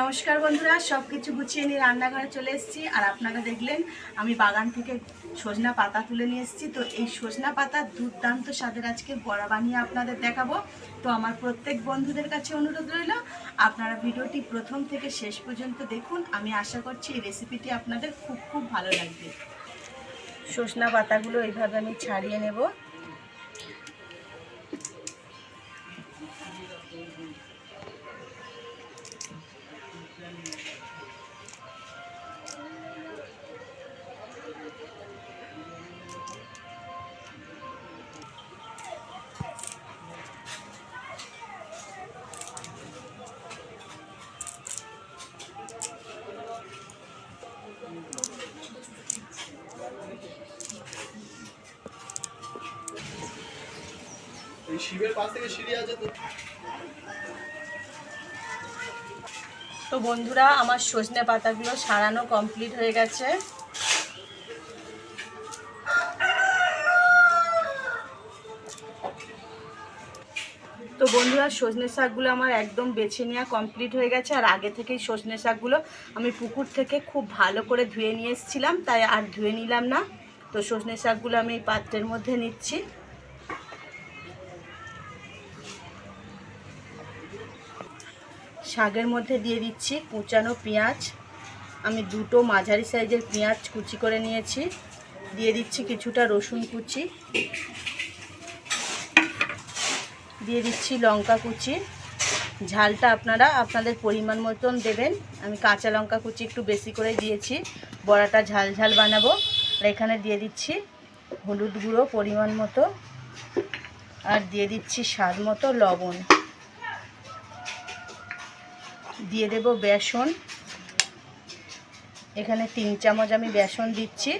নমস্কার বন্ধুরা সব কিছু গুছিয়ে নিয়ে রান্নাঘরে চলে এসেছি। আর আপনারা দেখলেন, আমি বাগান থেকে সজনা পাতা তুলে নিয়ে এসেছি। তো এই সজনা পাতা দুর্দান্ত স্বাদের আজকে বড়া বানিয়ে আপনাদের দেখাবো। তো আমার প্রত্যেক বন্ধুদের কাছে অনুরোধ রইল, আপনারা ভিডিওটি প্রথম থেকে শেষ পর্যন্ত দেখুন। আমি আশা করছি এই রেসিপিটি আপনাদের খুব খুব ভালো লাগবে। সজনা পাতাগুলো এইভাবে আমি ছাড়িয়ে নেব। শিবের পাশ থেকে সিঁড়ি আছে তো। তো বন্ধুরা, আমার সজনে পাতাগুলো সারানো কমপ্লিট হয়ে গেছে। তো বন্ধুরা, সজনে শাকগুলো আমার একদম বেছে নেওয়া কমপ্লিট হয়ে গেছে। আর আগে থেকেই সজনে শাকগুলো আমি পুকুর থেকে খুব ভালো করে ধুয়ে নিয়ে এসেছিলাম, তাই আর ধুয়ে নিলাম না। তো সজনে শাকগুলো আমি এই পাত্রের মধ্যে নিচ্ছি। শাকের মধ্যে দিয়ে দিচ্ছি কুচানো পেঁয়াজ। আমি দুটো মাঝারি সাইজের পেঁয়াজ কুচি করে নিয়েছি। দিয়ে দিচ্ছি কিছুটা রসুন কুচি। দিয়ে দিচ্ছি লঙ্কা কুচি। ঝালটা আপনারা আপনাদের পরিমাণ মতন দেবেন। আমি কাঁচা লঙ্কা কুচি একটু বেশি করে দিয়েছি। বড়াটা ঝাল ঝাল বানাবো। আর এখানে দিয়ে দিচ্ছি হলুদ গুঁড়ো পরিমাণ মতো। আর দিয়ে দিচ্ছি স্বাদ মতো লবণ। দিয়ে দেব বেসন। এখানে তিন চামচ আমি বেসন দিচ্ছি।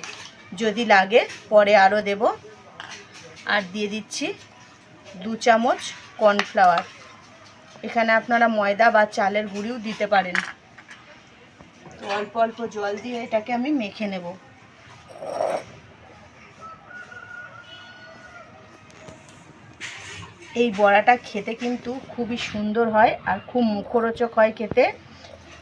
যদি লাগে, পরে আরও দেব। আর দিয়ে দিচ্ছি দু চামচ কর্নফ্লাওয়ার। এখানে আপনারা ময়দা বা চালের গুঁড়িও দিতে পারেন। তো অল্প অল্প জল দিয়ে এটাকে আমি মেখে নেব। এই বড়াটা খেতে কিন্তু খুবই সুন্দর হয় আর খুব মুখরোচক হয় খেতে।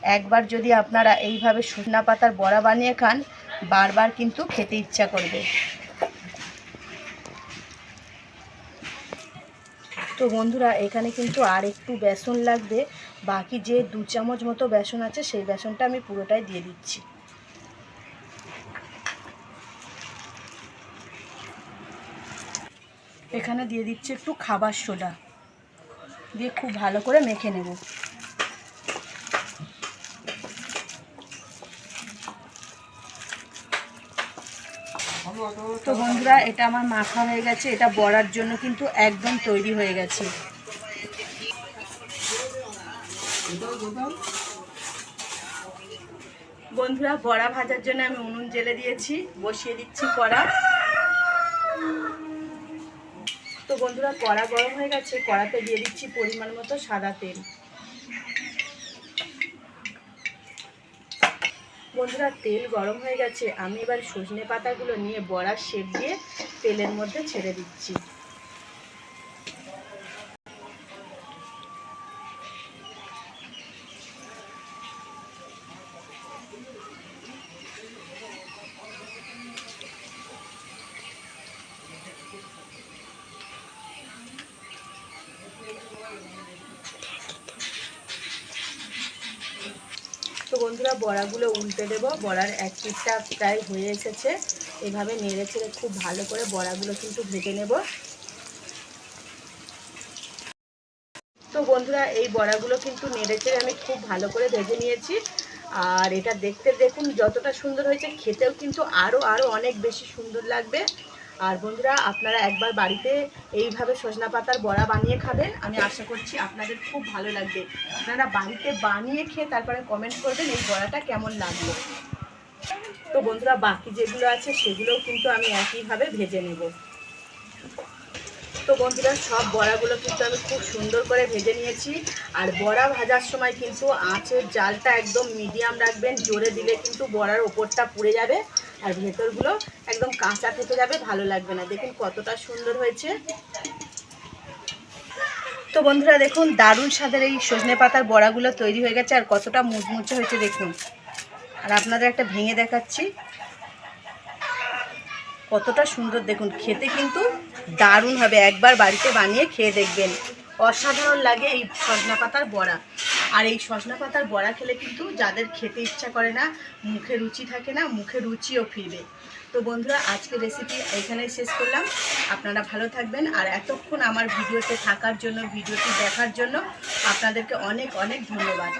একবার যদি আপনারা এইভাবে শুকনা পাতার বড়া বানিয়ে খান, বারবার কিন্তু খেতে ইচ্ছা করবে। তো বন্ধুরা, এখানে কিন্তু আর একটু বেসন লাগবে। বাকি যে দু চামচ মতো বেসন আছে, সেই বেসনটা আমি পুরোটাই দিয়ে দিচ্ছি। এখানে দিয়ে দিচ্ছি একটু খাবার সোডা। দিয়ে খুব ভালো করে মেখে নেব। তো বন্ধুরা, এটা আমার মাখা হয়ে গেছে। এটা বড়ার জন্য কিন্তু একদম তৈরি হয়ে গেছে। বন্ধুরা, বড়া ভাজার জন্য আমি উনুন জেলে দিয়েছি। বসিয়ে দিচ্ছি কড়া তো বন্ধুরা, কড়া গরম হয়ে গেছে, কড়াতে দিয়ে দিচ্ছি পরিমাণ মতো সাদা তেল। বন্ধুরা, তেল গরম হয়ে গেছে, আমি এবার সজনে পাতাগুলো নিয়ে বড়ার শেপ দিয়ে তেলের মধ্যে ছেড়ে দিচ্ছি। বন্ধুরা, বড়াগুলো উল্টে দেব। বড়ার এক পিঠটা প্রায় হয়ে এসেছে। এভাবে নেড়ে চেড়ে খুব ভালো করে বড়াগুলো কিন্তু ভেজে নেব। তো বন্ধুরা, এই বড়াগুলো কিন্তু নেড়ে চেড়ে আমি খুব ভালো করে ভেজে নিয়েছি। আর এটা দেখতে দেখুন, যতটা সুন্দর হয়েছে, খেতেও কিন্তু আরও আরও অনেক বেশি সুন্দর লাগবে। আর বন্ধুরা, আপনারা একবার বাড়িতে এইভাবে সজনা পাতার বড়া বানিয়ে খাবেন। আমি আশা করছি আপনাদের খুব ভালো লাগবে। আপনারা বাড়িতে বানিয়ে খেয়ে তারপরে কমেন্ট করবেন এই বড়াটা কেমন লাগল। তো বন্ধুরা, বাকি যেগুলো আছে সেগুলোও কিন্তু আমি একইভাবে ভেজে নেব। তো বন্ধুরা, সব বড়াগুলো কিন্তু আমি খুব সুন্দর করে ভেজে নিয়েছি। আর বড়া ভাজার সময় কিন্তু আঁচের জালটা একদম মিডিয়াম রাখবেন। জোরে দিলে কিন্তু বড়ার ওপরটা পুড়ে যাবে। আর ভেতরগুলো একদম কাঁচা থেকে যাবে, ভালো লাগবে না। দেখুন কতটা সুন্দর হয়েছে। তো বন্ধুরা দেখুন, দারুণ স্বাদের এই সজনে পাতার বড়াগুলো তৈরি হয়ে গেছে আর কতটা মুচমুচে হয়েছে দেখুন। আর আপনাদের একটা ভেঙে দেখাচ্ছি। কতটা সুন্দর দেখুন, খেতে কিন্তু দারুণ হবে। একবার বাড়িতে বানিয়ে খেয়ে দেখবেন। অসাধারণ লাগে এই সজনা পাতার বড়া। আর এই সজনা পাতার বড়া খেলে কিন্তু যাদের খেতে ইচ্ছা করে না, মুখে রুচি থাকে না, মুখে রুচিও ফিরবে। তো বন্ধুরা আজকে রেসিপি এখানেই শেষ করলাম। আপনারা ভালো থাকবেন আর এতক্ষণ আমার ভিডিওতে থাকার জন্য, ভিডিওটি দেখার জন্য আপনাদেরকে অনেক অনেক ধন্যবাদ।